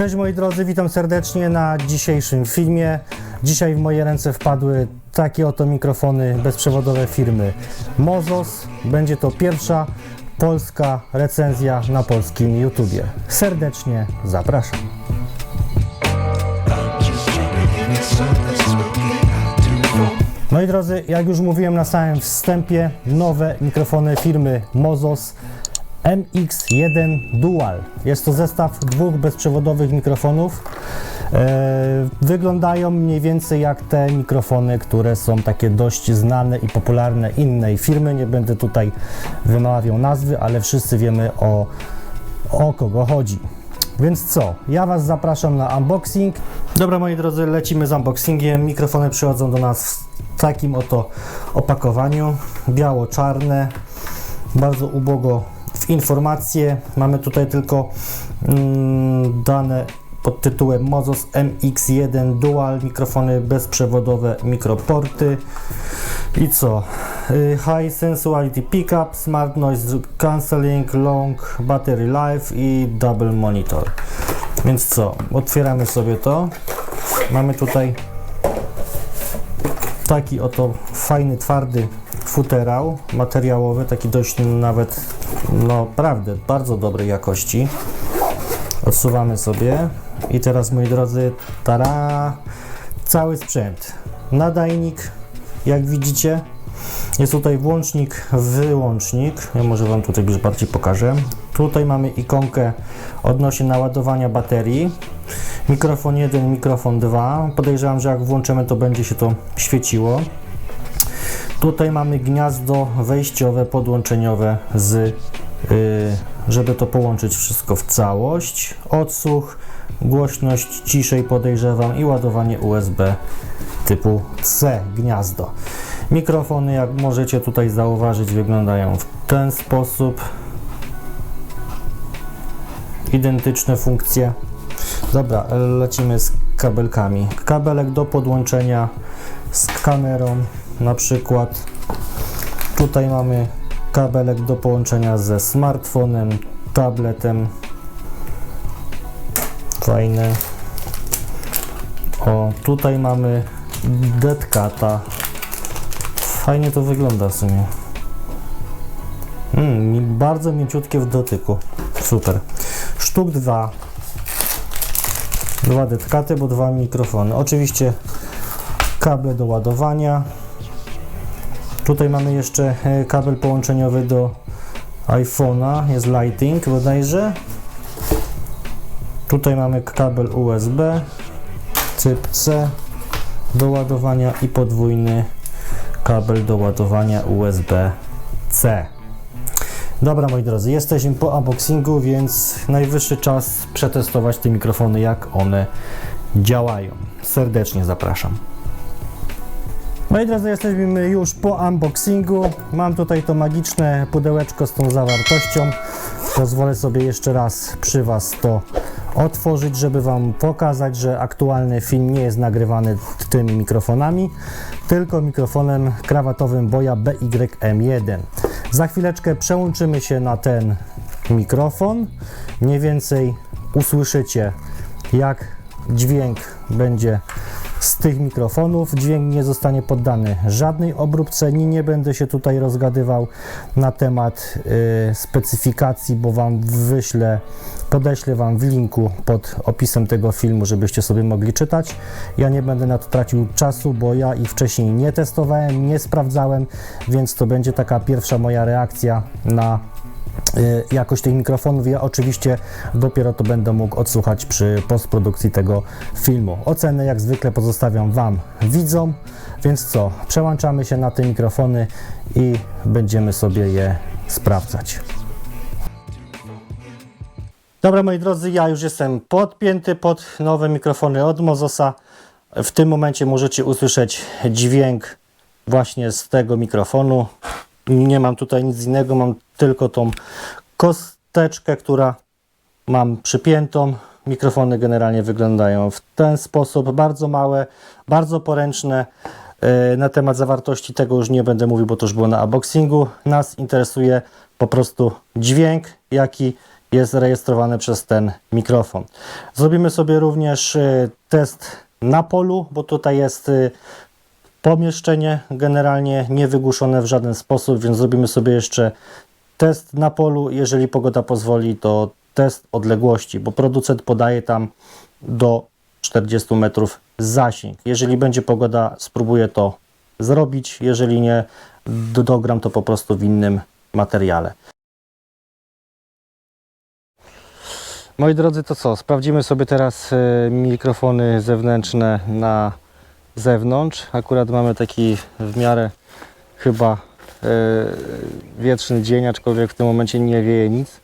Cześć moi drodzy, witam serdecznie na dzisiejszym filmie. Dzisiaj w moje ręce wpadły takie oto mikrofony bezprzewodowe firmy Mozos. Będzie to pierwsza polska recenzja na polskim YouTubie. Serdecznie zapraszam. Moi drodzy, jak już mówiłem na samym wstępie, nowe mikrofony firmy Mozos MX1 Dual. Jest to zestaw dwóch bezprzewodowych mikrofonów. E, wyglądają mniej więcej jak te mikrofony, które są takie dość znane i popularne innej firmy. Nie będę tutaj wymawiał nazwy, ale wszyscy wiemy o, o kogo chodzi. Więc co? Ja Was zapraszam na unboxing. Dobra, moi drodzy, lecimy z unboxingiem. Mikrofony przychodzą do nas w takim oto opakowaniu. Biało-czarne. Bardzo ubogo w informacje. Mamy tutaj tylko mm, dane pod tytułem Mozos MX1 Dual, mikrofony bezprzewodowe, mikroporty. I co? Y, High Sensuality Pickup, Smart Noise Cancelling, Long Battery Life i Double Monitor. Więc co? Otwieramy sobie to. Mamy tutaj taki oto fajny, twardy futerał materiałowy, taki dość nawet, no prawdę, bardzo dobrej jakości. Odsuwamy sobie i teraz moi drodzy, tara, cały sprzęt. Nadajnik, jak widzicie, jest tutaj włącznik, wyłącznik. Ja może Wam tutaj już bardziej pokażę. Tutaj mamy ikonkę odnośnie naładowania baterii. Mikrofon 1, mikrofon 2. Podejrzewam, że jak włączymy, to będzie się to świeciło. Tutaj mamy gniazdo wejściowe, podłączeniowe z, yy, żeby to połączyć wszystko w całość. Odsłuch, głośność ciszej podejrzewam i ładowanie USB typu C gniazdo. Mikrofony, jak możecie tutaj zauważyć, wyglądają w ten sposób. Identyczne funkcje. Dobra, lecimy z kabelkami. Kabelek do podłączenia z kamerą, na przykład. Tutaj mamy kabelek do połączenia ze smartfonem, tabletem. Fajne. O, tutaj mamy deadcata. Fajnie to wygląda w sumie. Mm, bardzo mięciutkie w dotyku. Super. Sztuk dwa. Dwa deadcaty, bo dwa mikrofony. Oczywiście kable do ładowania. Tutaj mamy jeszcze e, kabel połączeniowy do iPhone'a, jest Lighting bodajże. Tutaj mamy kabel USB, typ C do ładowania i podwójny kabel do ładowania USB-C. Dobra moi drodzy, jesteśmy po unboxingu, więc najwyższy czas przetestować te mikrofony, jak one działają. Serdecznie zapraszam. Moi drodzy, jesteśmy już po unboxingu. Mam tutaj to magiczne pudełeczko z tą zawartością. Pozwolę sobie jeszcze raz przy Was to otworzyć, żeby Wam pokazać, że aktualny film nie jest nagrywany tymi mikrofonami, tylko mikrofonem krawatowym Boya BYM1. Za chwileczkę przełączymy się na ten mikrofon. Mniej więcej usłyszycie, jak dźwięk będzie z tych mikrofonów. Dźwięk nie zostanie poddany żadnej obróbce. Nie, nie będę się tutaj rozgadywał na temat y, specyfikacji, bo Wam wyślę, podeślę Wam w linku pod opisem tego filmu, żebyście sobie mogli czytać. Ja nie będę na to tracił czasu, bo ja ich wcześniej nie testowałem, nie sprawdzałem, więc to będzie taka pierwsza moja reakcja na jakość tych mikrofonów. Ja oczywiście dopiero to będę mógł odsłuchać przy postprodukcji tego filmu. Ocenę jak zwykle pozostawiam Wam widzom, więc co, przełączamy się na te mikrofony i będziemy sobie je sprawdzać. Dobra moi drodzy, ja już jestem podpięty pod nowe mikrofony od Mozosa. W tym momencie możecie usłyszeć dźwięk właśnie z tego mikrofonu. Nie mam tutaj nic innego, mam tylko tą kosteczkę, która mam przypiętą. Mikrofony generalnie wyglądają w ten sposób, bardzo małe, bardzo poręczne. E, Na temat zawartości tego już nie będę mówił, bo to już było na unboxingu. Nas interesuje po prostu dźwięk, jaki jest rejestrowane przez ten mikrofon. Zrobimy sobie również y, test na polu, bo tutaj jest y, pomieszczenie generalnie niewygłuszone w żaden sposób, więc zrobimy sobie jeszcze test na polu. Jeżeli pogoda pozwoli, to test odległości, bo producent podaje tam do 40 metrów zasięg. Jeżeli będzie pogoda, spróbuję to zrobić. Jeżeli nie, do- dogram to po prostu w innym materiale. Moi drodzy, to co? Sprawdzimy sobie teraz e, mikrofony zewnętrzne na zewnątrz. Akurat mamy taki w miarę chyba e, wietrzny dzień, aczkolwiek w tym momencie nie wieje nic.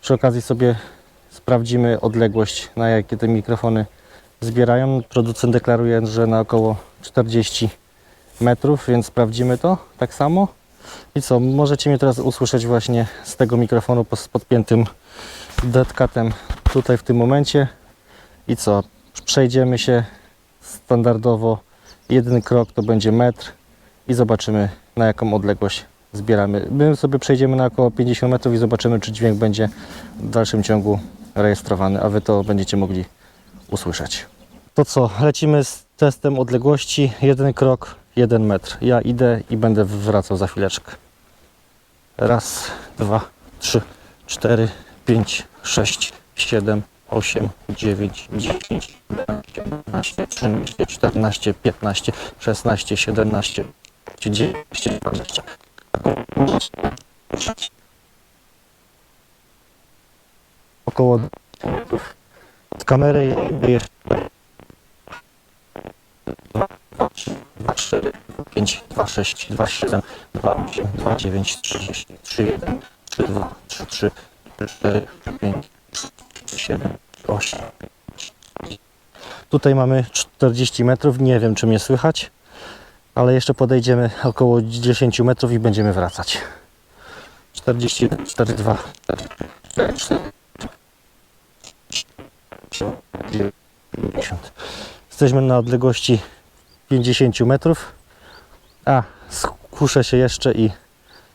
Przy okazji sobie sprawdzimy odległość, na jakie te mikrofony zbierają. Producent deklaruje, że na około 40 metrów, więc sprawdzimy to tak samo. I co, możecie mnie teraz usłyszeć właśnie z tego mikrofonu z podpiętym deadcatem tutaj w tym momencie. I co, przejdziemy się standardowo. Jeden krok to będzie metr i zobaczymy na jaką odległość zbieramy. My sobie przejdziemy na około 50 metrów i zobaczymy, czy dźwięk będzie w dalszym ciągu rejestrowany, a Wy to będziecie mogli usłyszeć. To co, lecimy z testem odległości. Jeden krok, jeden metr. Ja idę i będę wracał za chwileczkę. Raz, dwa, trzy, cztery, pięć, sześć, siedem, osiem, dziewięć, dziesięć, jedenaście, dwanaście, trzynaście, czternaście, piętnaście, szesnaście, siedemnaście, dziewiętnaście, dwadzieścia. Około od kamery jeszcze 2, 3, 2, 4, 5, 2, 6, 2, 7, 2, 8, 2, 9, 30, 3, 1, 3, 2, 3, 3, 4, 5, 7, 8. Tutaj mamy 40 metrów, nie wiem czy mnie słychać, ale jeszcze podejdziemy około 10 metrów i będziemy wracać. 41, 42, 44, 50. Jesteśmy na odległości 50 metrów. A, skuszę się jeszcze i,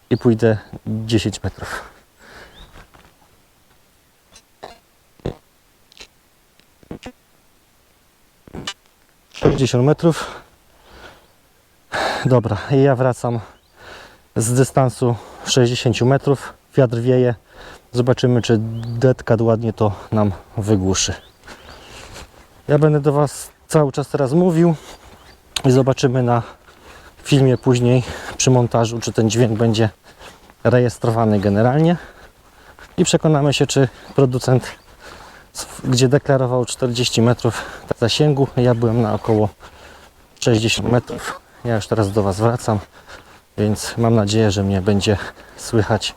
i pójdę 10 metrów. Pięćdziesiąt metrów. Dobra, i ja wracam z dystansu 60 metrów. Wiatr wieje. Zobaczymy, czy detka ładnie to nam wygłuszy. Ja będę do Was cały czas teraz mówił i zobaczymy na filmie później przy montażu, czy ten dźwięk będzie rejestrowany generalnie i przekonamy się, czy producent, gdzie deklarował 40 metrów zasięgu, ja byłem na około 60 metrów. Ja już teraz do Was wracam, więc mam nadzieję, że mnie będzie słychać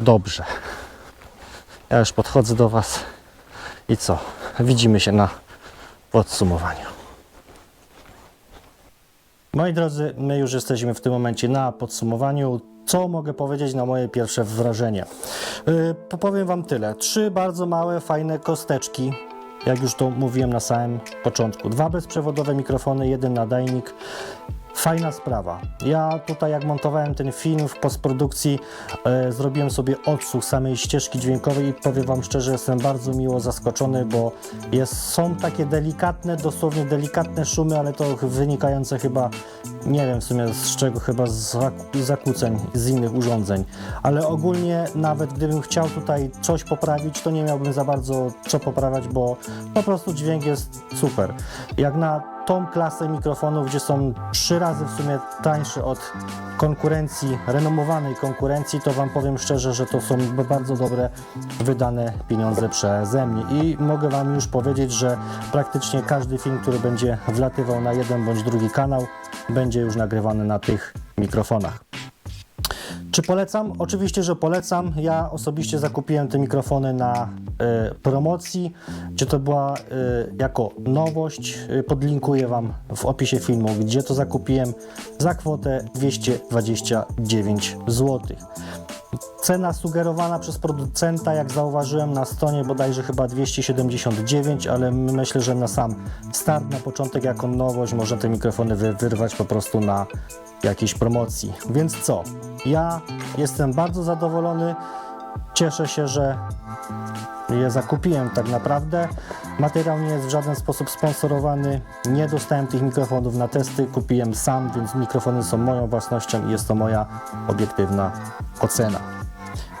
dobrze. Ja już podchodzę do Was i co? Widzimy się na podsumowaniu. Moi drodzy, my już jesteśmy w tym momencie na podsumowaniu. Co mogę powiedzieć na moje pierwsze wrażenie? Yy, powiem Wam tyle. Trzy bardzo małe, fajne kosteczki. Jak już to mówiłem na samym początku. Dwa bezprzewodowe mikrofony, jeden nadajnik. Fajna sprawa. Ja tutaj jak montowałem ten film w postprodukcji, e, zrobiłem sobie odsłuch samej ścieżki dźwiękowej i powiem Wam szczerze, jestem bardzo miło zaskoczony, bo jest, są takie delikatne, dosłownie delikatne szumy, ale to wynikające chyba, nie wiem w sumie z czego, chyba z zak- zakłóceń z innych urządzeń. Ale ogólnie nawet gdybym chciał tutaj coś poprawić, to nie miałbym za bardzo co poprawiać, bo po prostu dźwięk jest super. Jak na tą klasę mikrofonów, gdzie są trzy razy w sumie tańsze od konkurencji, renomowanej konkurencji, to Wam powiem szczerze, że to są bardzo dobre wydane pieniądze przeze mnie. I mogę Wam już powiedzieć, że praktycznie każdy film, który będzie wlatywał na jeden bądź drugi kanał, będzie już nagrywany na tych mikrofonach. Czy polecam? Oczywiście, że polecam. Ja osobiście zakupiłem te mikrofony na e, promocji. Czy to była e, jako nowość? E, podlinkuję Wam w opisie filmu, gdzie to zakupiłem za kwotę 229 zł. Cena sugerowana przez producenta, jak zauważyłem na stronie bodajże chyba 279, ale myślę, że na sam start, na początek jako nowość można te mikrofony wy, wyrwać po prostu na jakiejś promocji. Więc co? Ja jestem bardzo zadowolony. Cieszę się, że je zakupiłem tak naprawdę. Materiał nie jest w żaden sposób sponsorowany. Nie dostałem tych mikrofonów na testy, kupiłem sam, więc mikrofony są moją własnością i jest to moja obiektywna ocena.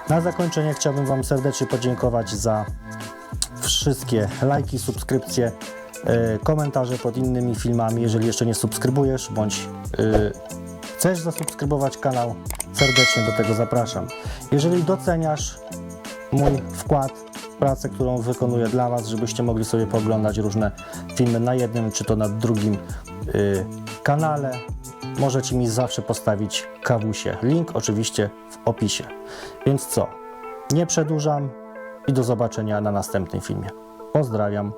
Na zakończenie chciałbym Wam serdecznie podziękować za wszystkie lajki, subskrypcje, e, komentarze pod innymi filmami. Jeżeli jeszcze nie subskrybujesz bądź e, chcesz zasubskrybować kanał, serdecznie do tego zapraszam. Jeżeli doceniasz mój wkład, pracę, którą wykonuję dla Was, żebyście mogli sobie pooglądać różne filmy na jednym czy to na drugim y, kanale. Możecie mi zawsze postawić kawusie. Link oczywiście w opisie. Więc co? Nie przedłużam i do zobaczenia na następnym filmie. Pozdrawiam.